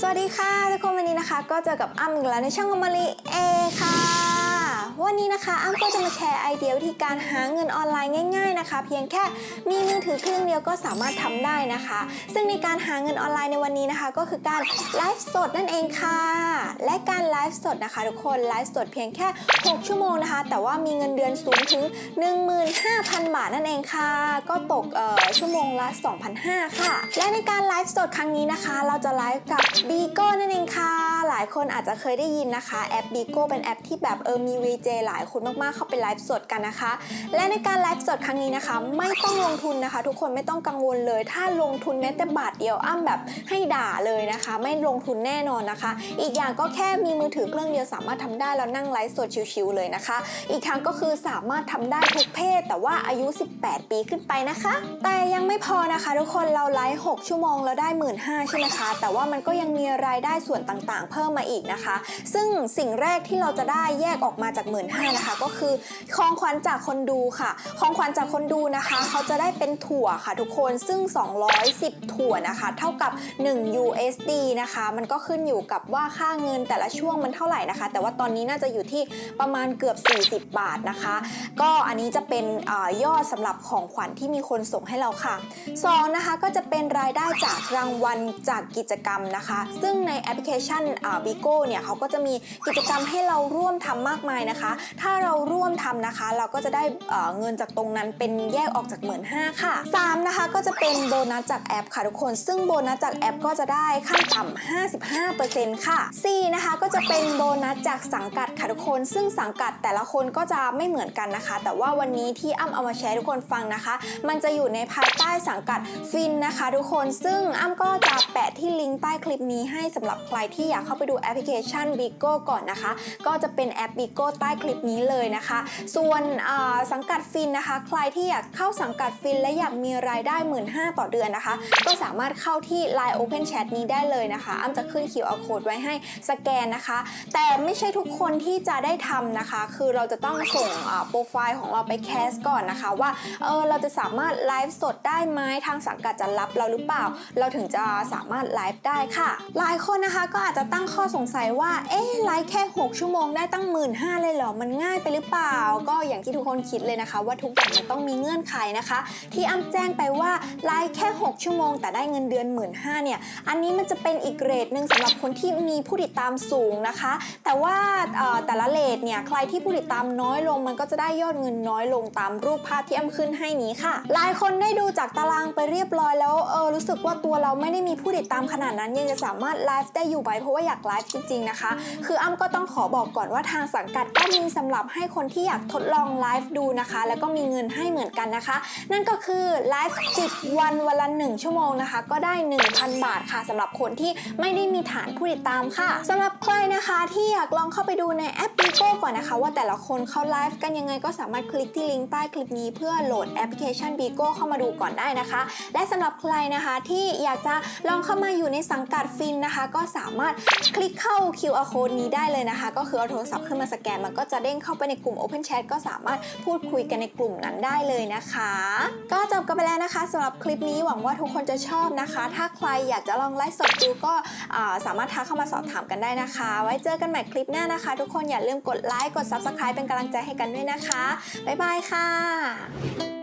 สวัสดีค่ะ ทุกคนวันนี้นะคะ ก็เจอกับอ้ำอีกแล้วในช่องอมริเอค่ะ วันนี้นะคะอ้ำก็จะมาแชร์ไอเดียวิธีการหาเงินออนไลน์ง่าย ๆนะคะ เพียงแค่มีมือถือเครื่องเดียวก็สามารถทำได้นะคะ ซึ่งในการหาเงินออนไลน์ในวันนี้นะคะ ก็คือการไลฟ์สดนั่นเองค่ะ และการไลฟ์สดนะคะ ทุกคนไลฟ์สดเพียงแค่ 6 ชั่วโมงนะคะ แต่ว่ามีเงินเดือนสูงถึง 15,000 บาทนั่นเองค่ะ ก็ตกเอ่อชั่วโมงละ 2,500 ค่ะ และในการไลฟ์สดครั้งนี้นะคะ เราจะไลฟ์กับ b ีโก้นั่นเองค่ะ หลายคนอาจจะเคยได้ยินนะคะ แอป b ีโก้เป็นแอปที่แบบเออมี VJ หลายคนมากๆเข้าไปไลฟ์สดกันนะคะ และในการไลฟ์สดครั้งนี้นะคะ ไม่ต้องลงทุนนะคะ ทุกคนไม่ต้องกังวลเลย ถ้าลงทุนแม้แต่บาทเดียวอ้ำแบบให้ด่าเลยนะคะ ไม่ลงทุนแน่นอนนะคะ อีกอย่างก็แค่มีมือถือเครื่องเดียวสามารถทำได้แล้วนั่งไลฟ์สดชิวๆเลยนะคะ อีกทางก็คือสามารถทำได้ทุกเพศ แต่ว่าอายุ 18 ปีขึ้นไปนะคะ แต่ยังไม่พอนะคะ ทุกคนเราไลฟ์6ชั่วโมงแล้วได้1 5ื่นใช่ไหมคะแต่ว่ามันก็ยังมีรายได้ส่วนต่างๆเพิ่มมาอีกนะคะ ซึ่งสิ่งแรกที่เราจะได้แยกออกมาจาก1 5ื่นห้านะคะ ก็คือของขวัญจากคนดูค่ะ ของขวัญจากคนดูนะคะ เขาจะได้เป็นถั่วค่ะทุกคนซึ่ง 210 ถั่วนะคะ เท่ากับ 1 USD นะคะ มันก็ขึ้นอยู่กับว่าค่าเงินแต่ละช่วงมันเท่าไหร่นะคะ แต่ว่าตอนนี้น่าจะอยู่ที่ประมาณเกือบ 40 บาทนะคะ ก็อันนี้จะเป็นอยอดสำหรับของขวัญที่มีคนส่งให้เราค่ะ2นะคะก็จะเป็นรายได้จากรางวัลจากกิจกรรมนะคะ ซึ่งในแอปพลิเคชันบิโก้เนี่ยเขาก็จะมีกิจกรรมให้เราร่วมทำมากมายนะคะ ถ้าเราร่วมทำนะคะ เราก็จะได้เงินจากตรงนั้นเป็นแยกออกจากเหมือน5ค่ะ 3 นะคะก็จะเป็นโบนัสจากแอปค่ะทุกคน ซึ่งโบนัสจากแอปก็จะได้ขั้นต่ำ55%ค่ะ 4 นะคะก็จะเป็นโบนัสจากสังกัดค่ะทุกคน ซึ่งสังกัดแต่ละคนก็จะไม่เหมือนกันนะคะ แต่ว่าวันนี้ที่อ้ำเอามาแชร์ทุกคนฟังนะคะ มันจะอยู่ในภายใต้สังกัดฟินนะคะ ทุกคนซึ่งอ้ำก็จะแปะที่ลิงก์ใต้คลิปนี้ให้สำหรับใครที่อยากเข้าไปดูแอปพลิเคชัน Bigo ก่อนนะคะ ก็จะเป็นแอป Bigo ใต้คลิปนี้เลยนะคะ ส่วนสังกัดฟินนะคะ ใครที่อยากเข้าสังกัดฟินและอยากมีรายได้1 5ื่นต่อเดือนนะคะ ก็สามารถเข้าที่ Line Open Chat นี้ได้เลยนะคะอ้ำจะขึ้น QR Code ไว้ให้สแกนนะคะ แต่ไม่ใช่ทุกคนที่จะได้ทำนะคะ คือเราจะต้องส่งโปรไฟล์ของเราไปแคสก่อนนะคะว่าเออเราจะสามารถไลฟ์สดได้ไหมทางสังกัดจะรับเราหรือเปล่า เราถึงจะสามารถไลฟ์ได้ค่ะ หลายคนนะคะก็อาจจะตั้งข้อสงสัยว่า เอ๊ะไลฟ์แค่ 6 ชั่วโมงได้ตั้งหมื่นห้าเลยเหรอ มันง่ายไปหรือเปล่า ก็อย่างที่ทุกคนคิดเลยนะคะ ว่าทุกอย่างมันต้องมีเงื่อนไขนะคะ ที่อ้ำแจ้งไปว่าไลฟ์แค่ 6 ชั่วโมง แต่ได้เงินเดือนหมื่นห้าเนี่ย อันนี้มันจะเป็นอีกเกรดหนึ่งสำหรับคนที่มีผู้ติดตามสูงนะคะ แต่ว่าแต่ละเลทเนี่ย ใครที่ผู้ติดตามน้อยลง มันก็จะได้ยอดเงินน้อยลงตามรูปภาพที่อ้ำขึ้นให้นี้ค่ะ หลายคนได้ดูจากตารางไปเรียบร้อยแล้ว เออ รู้สึกว่าตัวเราไม่ได้มีผู้ติดตามขนาดนั้นยังจะสามารถไลฟ์ได้อยู่ไหมเพราะว่าอยากไลฟ์จริงๆนะคะ คืออ้ำก็ต้องขอบอกก่อนว่าทางสังกัดก็มีสำหรับให้คนที่อยากทดลองไลฟ์ดูนะคะ แล้วก็มีเงินให้เหมือนกันนะคะ นั่นก็คือไลฟ์10วันวันละ1ชั่วโมงนะคะ ก็ได้ 1,000 บาทค่ะสำหรับคนที่ไม่ได้มีฐานผู้ติดตามค่ะสำหรับใครนะคะที่อยากลองเข้าไปดูในแอป Bigo ก่อนนะคะ ว่าแต่ละคนเขาไลฟ์กันยังไงก็สามารถคลิกที่ลิงก์ใต้คลิปนี้เพื่อโหลดแอปพลิเคชัน Bigo เข้ามาดูก่อนได้นะคะ และสำหรับใครนะคะที่อยากจะลองเข้ามาอยู่ในสังกัดฟินนะคะ ก็สามารถคลิกเข้า QR code นี้ได้เลยนะคะ ก็คือเอาโทรศัพท์ขึ้นมาสแกนมันก็จะเด้งเข้าไปในกลุ่ม Open Chat ก็สามารถพูดคุยกันในกลุ่มนั้นได้เลยนะคะ ก็จบกันไปแล้วนะคะสำหรับคลิปนี้หวังว่าทุกคนจะชอบนะคะ ถ้าใครอยากจะลองไลฟ์สดดูก็สามารถทักเข้ามาสอบถามกันได้นะคะ ไว้เจอกันใหม่คลิปหน้านะคะ ทุกคนอย่าลืมกดไลค์กด Subscribe เป็นกำลังใจให้กันด้วยนะคะบ๊ายบายค่ะ